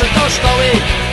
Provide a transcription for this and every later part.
nasze kosztoły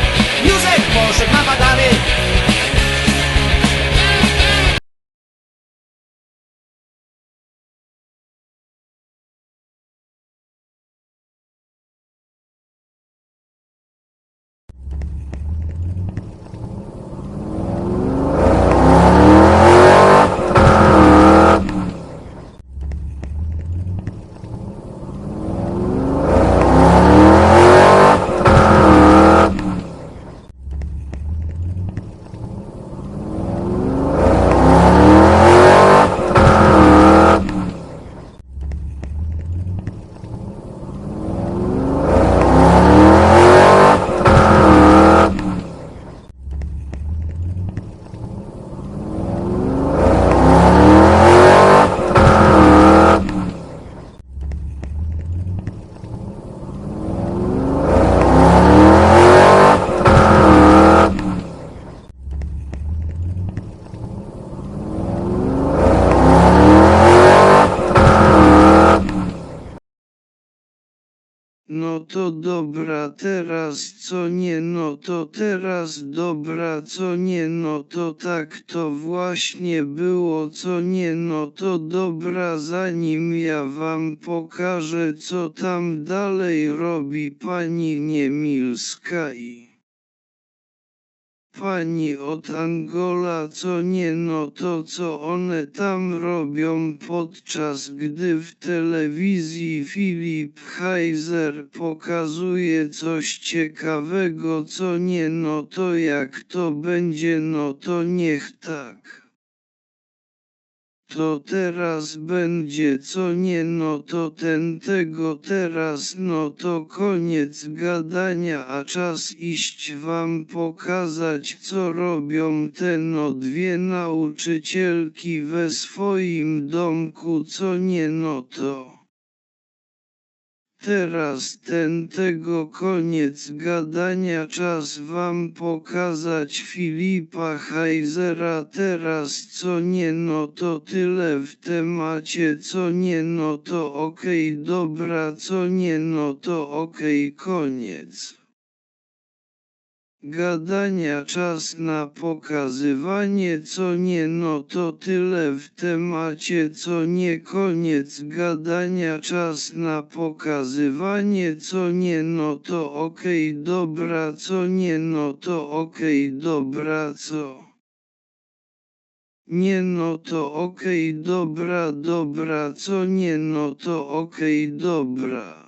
to dobra teraz co nie no to teraz dobra co nie no to tak to właśnie było co nie no to dobra zanim ja wam pokażę co tam dalej robi pani Niemilska i pani od Angola co nie no to co one tam robią podczas gdy w telewizji Filip Heiser pokazuje coś ciekawego co nie no to jak to będzie no to niech tak. To teraz będzie co nie no to ten tego teraz no to koniec gadania a czas iść wam pokazać co robią te no dwie nauczycielki we swoim domku co nie no to. Teraz ten tego koniec gadania czas wam pokazać Filipa Heisera teraz co nie no to tyle w temacie co nie no to okej okay, dobra co nie no to okej okay, koniec. Gadania czas na pokazywanie co nie no to tyle w temacie co nie koniec gadania czas na pokazywanie co nie no to okej okay, dobra co nie no to okej okay, dobra co. Nie no to okej okay, dobra dobra co nie no to okej dobra.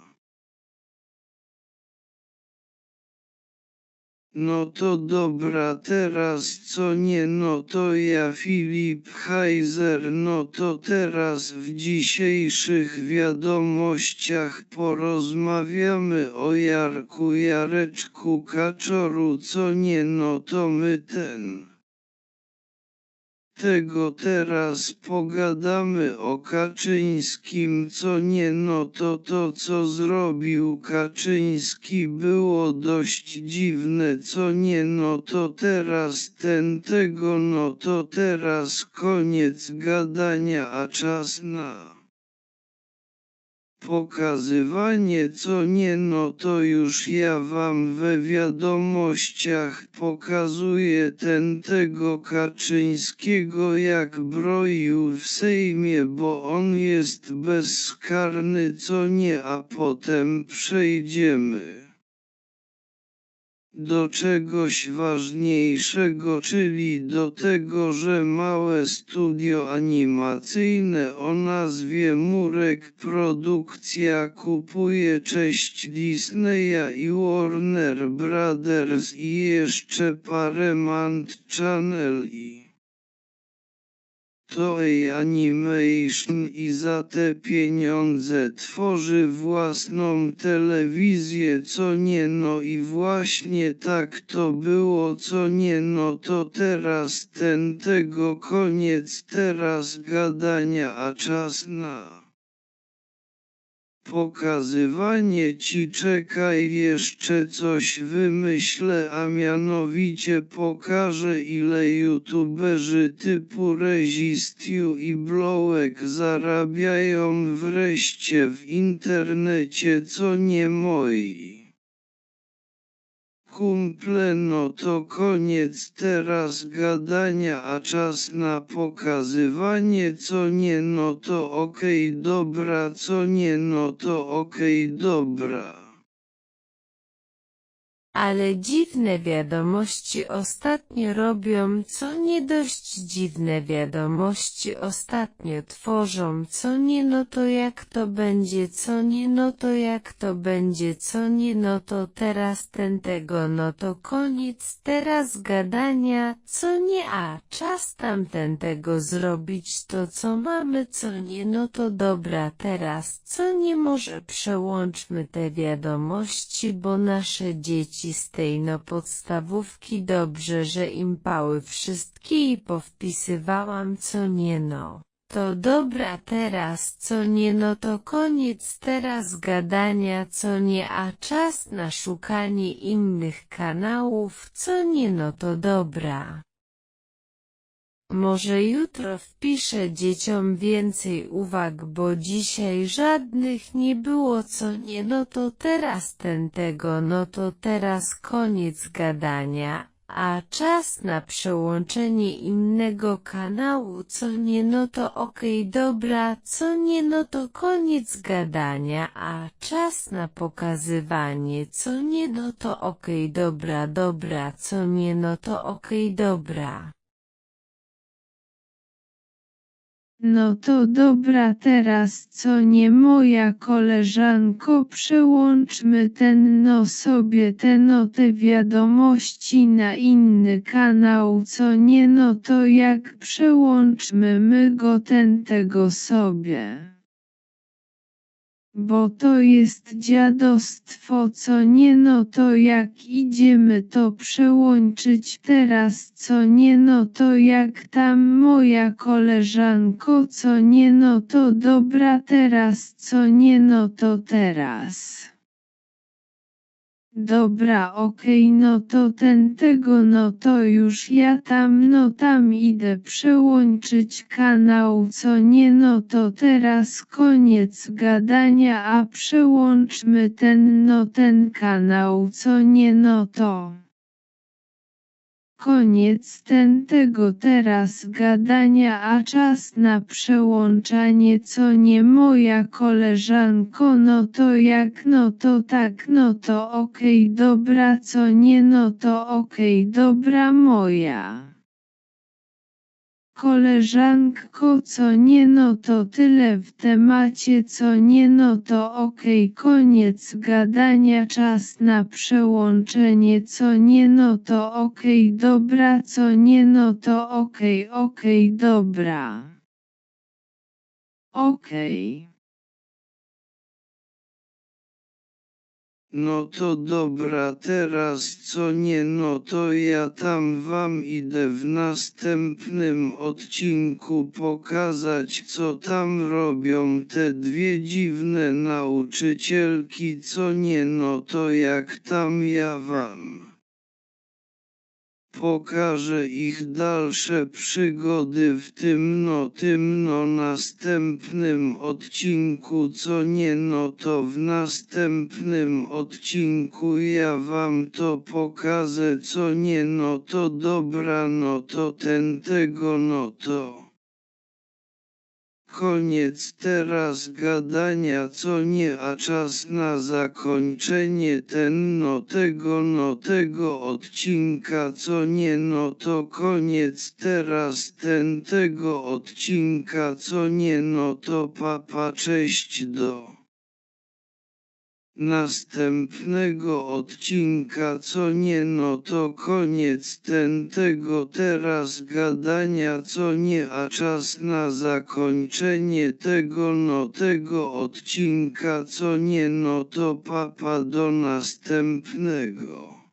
No to dobra teraz co nie no to ja Filip Heiser no to teraz w dzisiejszych wiadomościach porozmawiamy o Jarku Jareczku Kaczoru co nie no to my ten. Tego teraz pogadamy o Kaczyńskim. Co nie no to to co zrobił Kaczyński było dość dziwne. Co nie no to teraz ten tego no to teraz koniec gadania a czas na pokazywanie co nie no to już ja wam we wiadomościach pokazuję ten tego Kaczyńskiego jak broił w Sejmie bo on jest bezkarny co nie a potem przejdziemy do czegoś ważniejszego, czyli do tego, że małe studio animacyjne o nazwie Murek Produkcja kupuje cześć Disneya i Warner Brothers i jeszcze Paramount Channel i Toei Animation i za te pieniądze tworzy własną telewizję co nie no i właśnie tak to było co nie no to teraz ten tego koniec teraz gadania a czas na pokazywanie ci czekaj jeszcze coś wymyślę a mianowicie pokażę ile youtuberzy typu Rezistiu i Blowek zarabiają wreszcie w internecie co nie moi kumple no to koniec teraz gadania a czas na pokazywanie co nie no to okej okay, dobra co nie no to okej okay, dobra. Ale dziwne wiadomości ostatnio robią, co nie dość dziwne wiadomości ostatnio tworzą, co nie no to jak to będzie, co nie no to jak to będzie, co nie no to teraz ten tego no to koniec teraz gadania, co nie a czas tamten tego zrobić to co mamy, co nie no to dobra teraz, co nie może przełączmy te wiadomości, bo nasze dzieci tej no podstawówki dobrze, że im pały wszystkie i powpisywałam co nie no. To dobra teraz co nie no to koniec teraz gadania co nie a czas na szukanie innych kanałów co nie no to dobra. Może jutro wpiszę dzieciom więcej uwag, bo dzisiaj żadnych nie było co nie no to teraz ten tego no to teraz koniec gadania, a czas na przełączenie innego kanału co nie no to okej dobra co nie no to koniec gadania, a czas na pokazywanie co nie no to okej dobra dobra co nie no to okej dobra. No to dobra teraz co nie moja koleżanko przełączmy ten no sobie te no te wiadomości na inny kanał co nie no to jak przełączmy my go ten tego sobie. Bo to jest dziadostwo co nie no to jak idziemy to przełączyć teraz co nie no to jak tam moja koleżanko co nie no to dobra teraz co nie no to teraz. Dobra okej no to ten tego no to już ja tam no tam idę przełączyć kanał co nie no to teraz koniec gadania a przełączmy ten no ten kanał co nie no to. Koniec ten tego teraz gadania a czas na przełączanie co nie moja koleżanko no to jak no to tak no to okej dobra co nie no to okej dobra moja. Koleżanko co nie no to tyle w temacie co nie no to okej koniec gadania czas na przełączenie co nie no to okej dobra co nie no to okej okej dobra. Okej. No to dobra teraz co nie no to ja tam wam idę w następnym odcinku pokazać co tam robią te dwie dziwne nauczycielki co nie no to jak tam ja wam. Pokażę ich dalsze przygody w tym no tym no następnym odcinku co nie no to w następnym odcinku ja wam to pokażę co nie no to dobra no to ten tego no to. Koniec teraz gadania co nie a czas na zakończenie ten no tego no tego odcinka co nie no to koniec teraz ten tego odcinka co nie no to papa cześć do następnego odcinka co nie no to koniec ten tego teraz gadania co nie a czas na zakończenie tego no tego odcinka co nie no to papa do następnego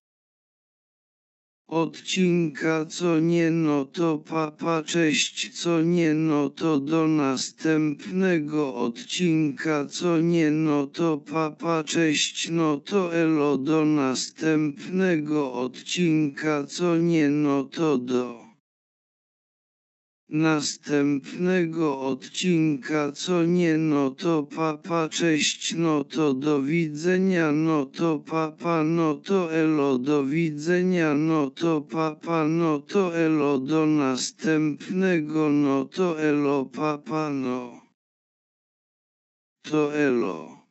odcinka co nie no to papa cześć co nie no to do następnego odcinka co nie no to papa cześć no to elo do następnego odcinka co nie no to do następnego odcinka co nie no to papa cześć no to do widzenia no to papa no to elo do widzenia no to papa no to elo do następnego no to elo papa no to elo